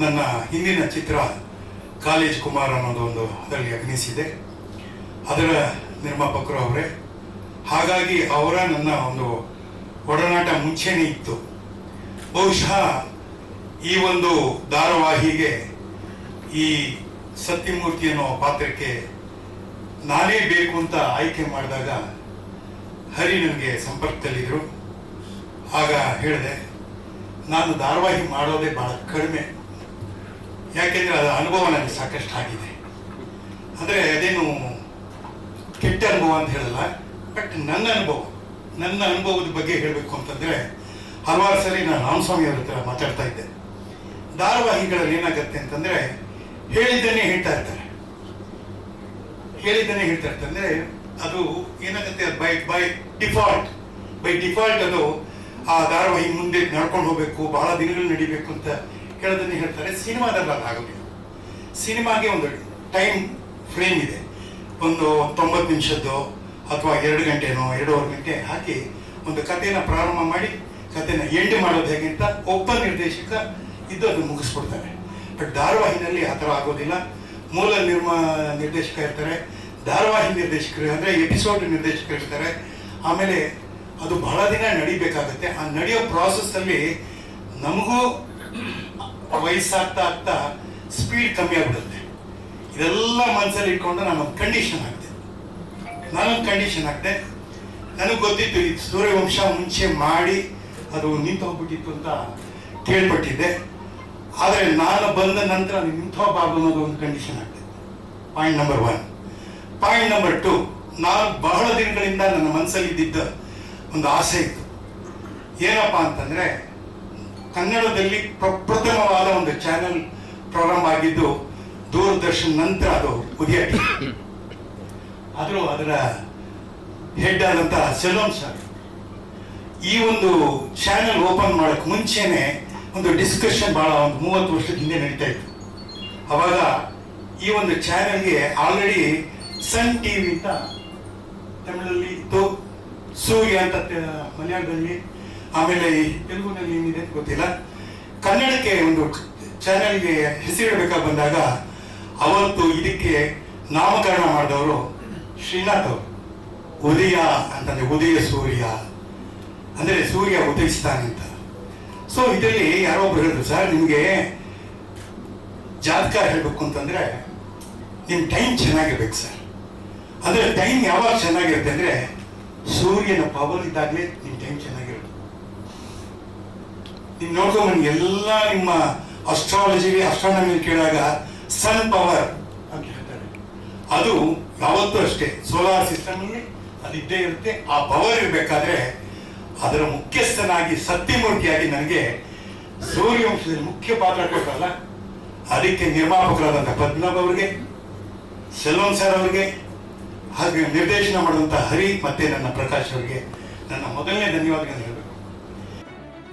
ನನ್ನ ಹಿಂದಿನ ಚಿತ್ರ ಕಾಲೇಜ್ ಕುಮಾರ್ ಅನ್ನೋದು ಒಂದು ಅದರಲ್ಲಿ ಅಗ್ನಿಸಿದೆ ಅದರ ನಿರ್ಮಾಪಕರು ಅವರೇ. ಹಾಗಾಗಿ ಅವರ ನನ್ನ ಒಂದು ಒಡನಾಟ ಮುಂಚೆನೇ ಇತ್ತು. ಬಹುಶಃ ಈ ಒಂದು ಧಾರಾವಾಹಿಗೆ ಈ ಸತ್ಯಮೂರ್ತಿ ಅನ್ನೋ ಪಾತ್ರಕ್ಕೆ ನಾನೇ ಬೇಕು ಅಂತ ಆಯ್ಕೆ ಮಾಡಿದಾಗ ಹರಿ ನನಗೆ ಸಂಪರ್ಕದಲ್ಲಿದ್ದರು. ಆಗ ಹೇಳಿದೆ, ನಾನು ಧಾರಾವಾಹಿ ಮಾಡೋದೇ ಭಾಳ ಕಡಿಮೆ. ಯಾಕೆಂದರೆ ಅದರ ಅನುಭವ ನನಗೆ ಸಾಕಷ್ಟು ಆಗಿದೆ. ಅಂದರೆ ಅದೇನು ಕೆಟ್ಟ ಅನುಭವ ಅಂತ ಹೇಳಲ್ಲ ಬಟ್ ನನ್ನ ಅನುಭವ, ನನ್ನ ಅನುಭವದ ಬಗ್ಗೆ ಹೇಳಬೇಕು ಅಂತಂದರೆ ಹಲವಾರು ಸರಿ ನಾನು ರಾಮಸ್ವಾಮಿ ಅವರ ಹತ್ರ ಮಾತಾಡ್ತಾ ಇದ್ದೆ. ಧಾರಾವಾಹಿಗಳಲ್ಲಿ ಏನಾಗುತ್ತೆ ಅಂತಂದರೆ ಹೇಳಿದ್ದನ್ನೇ ಹೇಳ್ತಾ ಇರ್ತಾರೆ. ಹೇಳಿದ್ದನ್ನೇ ಹೇಳ್ತಾ ಇರ್ತಾರೆ. ಅಂದರೆ ಅದು ಏನಾಗುತ್ತೆ by by default by default ಅದು ಆ ಧಾರಾವಾಹಿ ಮುಂದೆ ನಡ್ಕೊಂಡು ಹೋಗಬೇಕು, ಬಹಳ ದಿನಗಳು ನಡಿಬೇಕು ಅಂತ ಹೇಳೋದನ್ನೇ ಹೇಳ್ತಾರೆ ಸಿನಿಮಾದಲ್ಲಿ ಆಗೋದಿಲ್ಲ ಸಿನಿಮಾಗೆ ಒಂದು ಟೈಮ್ ಫ್ರೇಮ್ ಇದೆ. ಒಂದು ತೊಂಬತ್ತು ನಿಮಿಷದ್ದು ಅಥವಾ ಎರಡು ಗಂಟೆನೋ, ಎರಡೂವರೆ ಗಂಟೆ ಹಾಕಿ ಒಂದು ಕಥೆನ ಪ್ರಾರಂಭ ಮಾಡಿ, ಕಥೆನ ಎಂಡ್ ಮಾಡೋದು ಹೇಗೆ ಅಂತ ಒಬ್ಬ ನಿರ್ದೇಶಕ ಇದ್ದು ಅದನ್ನು ಮುಗಿಸ್ಬಿಡ್ತಾರೆ ಬಟ್ ಧಾರಾವಾಹಿನಲ್ಲಿ ಆ ಥರ ಆಗೋದಿಲ್ಲ. ಮೂಲ ನಿರ್ಮಾ, ನಿರ್ದೇಶಕ ಇರ್ತಾರೆ ಧಾರಾವಾಹಿ ನಿರ್ದೇಶಕರು ಅಂದರೆ ಎಪಿಸೋಡ್ ನಿರ್ದೇಶಕರು ಇರ್ತಾರೆ ಆಮೇಲೆ ಅದು ಬಹಳ ದಿನ ನಡಿಬೇಕಾಗುತ್ತೆ. ಆ ನಡೆಯೋ ಪ್ರಾಸೆಸ್ಸಲ್ಲಿ ನಮಗೂ ವಯಸ್ಸಾಗ್ತಾ ಆಗ್ತಾ ಸ್ಪೀಡ್ ಕಮ್ಮಿ ಆಗ್ಬಿಡುತ್ತೆ. ಇದೆಲ್ಲ ಮನಸ್ಸಲ್ಲಿ ಇಟ್ಕೊಂಡು ಒಂದು ಕಂಡೀಷನ್ ಹಾಕಿದೆ. ನಾನೊಂದು ಕಂಡೀಷನ್ ಹಾಕಿದೆ. ನನಗೆ ಗೊತ್ತಿತ್ತು ಇದು ಸೂರ್ಯವಂಶ ಮುಂಚೆ ಮಾಡಿ ಅದು ನಿಂತು ಹೋಗ್ಬಿಟ್ಟಿತ್ತು ಅಂತ ಕೇಳ್ಪಟ್ಟಿದ್ದೆ. ಆದರೆ ನಾನು ಬಂದ ನಂತರ ಅದು ನಿಂತು ಹೋಗಬಾರ್ದು ಅನ್ನೋದು ಒಂದು ಕಂಡೀಷನ್ ಆಗ್ತದೆ point number one point number two ನಾನು ಬಹಳ ದಿನಗಳಿಂದ ನನ್ನ ಮನಸ್ಸಲ್ಲಿ ಇದ್ದಿದ್ದ ಒಂದು ಆಸೆ ಇತ್ತು. ಏನಪ್ಪ ಅಂತಂದರೆ ಕನ್ನಡದಲ್ಲಿ ಪ್ರಪ್ರಥಮವಾದ ಒಂದು ಚಾನೆಲ್ ಪ್ರೋಗ್ರಾಮ್ ಆಗಿದ್ದು ದೂರದರ್ಶನ್ ನಂತರ ಅದು ಉದಯ ಆದರೂ ಅದರ ಹೆಡ್ ಆದಂತಹ ಸೆಲೋನ್ ಸರ್ ಈ ಒಂದು ಚಾನೆಲ್ ಓಪನ್ ಮಾಡೋಕ್ಕೆ ಮುಂಚೆನೆ ಒಂದು ಡಿಸ್ಕಷನ್ ಭಾಳ ಒಂದು ಮೂವತ್ತು ವರ್ಷದ ಹಿಂದೆ ನಡೀತಾ ಇತ್ತು. ಅವಾಗ ಈ ಒಂದು ಚಾನೆಲ್ಗೆ ಆಲ್ರೆಡಿ ಸನ್ ಟಿ ವಿ ಅಂತ ತಮಿಳಲ್ಲಿ ಸೂರ್ಯ ಅಂತ ಮಲಯಾಳದಲ್ಲಿ ಆಮೇಲೆ ತೆಲುಗುನಲ್ಲಿ ಏನಿದೆ ಗೊತ್ತಿಲ್ಲ. ಕನ್ನಡಕ್ಕೆ ಒಂದು ಚಾನೆಲ್ಗೆ ಹೆಸರಿಡಬೇಕಾಗಿ ಬಂದಾಗ ಅವತ್ತು ಇದಕ್ಕೆ ನಾಮಕರಣ ಮಾಡಿದವರು ಶ್ರೀನಾಥ್ ಅವರು. ಉದಯ ಅಂತಂದ್ರೆ ಉದಯ ಸೂರ್ಯ. ಅಂದರೆ ಸೂರ್ಯ ಉದಯಿಸ್ತಾನೆ ಅಂತ. ಸೊ ಇದರಲ್ಲಿ ಯಾರೋ ಒಬ್ರು ಹೇಳಿದ್ರು, ಸರ್, ನಿಮಗೆ ಜಾತಕ ಹೇಳಬೇಕು ಅಂತಂದ್ರೆ ನಿಮ್ಮ ಟೈಮ್ ಚೆನ್ನಾಗಿರ್ಬೇಕು ಸರ್. ಅಂದರೆ ಟೈಮ್ ಯಾವಾಗ ಚೆನ್ನಾಗಿರುತ್ತೆ ಅಂದರೆ ಸೂರ್ಯನ ಪವರ್ ಇದ್ದಾಗಲೇ ನಿಮ್ಮ ಟೈಮ್ ಚೆನ್ನಾಗಿರುತ್ತೆ. ನೀವು ನೋಡ್ಕೊಂಬನ್ನಿ ಎಲ್ಲ ನಿಮ್ಮ ಅಸ್ಟ್ರಾಲಜಿಗೆ ಅಸ್ಟ್ರಾನಮಿ ಕೇಳಿದಾಗ ಸನ್ ಪವರ್ ಅಂತ ಹೇಳ್ತಾರೆ. ಅದು ಯಾವತ್ತೂ ಅಷ್ಟೇ. ಸೋಲಾರ್ ಸಿಸ್ಟಮಲ್ಲಿ ಅದು ಇದ್ದೇ ಇರುತ್ತೆ. ಆ ಪವರ್ ಇರಬೇಕಾದ್ರೆ ಅದರ ಮುಖ್ಯಸ್ಥನಾಗಿ, ಸತ್ಯಮೂರ್ತಿಯಾಗಿ ನನಗೆ ಸೂರ್ಯವಂಶದಲ್ಲಿ ಮುಖ್ಯ ಪಾತ್ರ ಕೊಟ್ಟಲ್ಲ ಅದಕ್ಕೆ ನಿರ್ಮಾಪಕರಾದಂಥ ಪದ್ಮನಾಭ್ ಅವರಿಗೆ ಸೆಲ್ವನ್ ಸರ್ ಅವರಿಗೆ, ಹಾಗೆ ನಿರ್ದೇಶನ ಮಾಡಿದಂಥ ಹರಿ ಮತ್ತೆ ನನ್ನ ಪ್ರಕಾಶ್ ಅವರಿಗೆ ನನ್ನ ಮೊದಲನೇ ಧನ್ಯವಾದಗಳನ್ನು ಹೇಳಬೇಕು.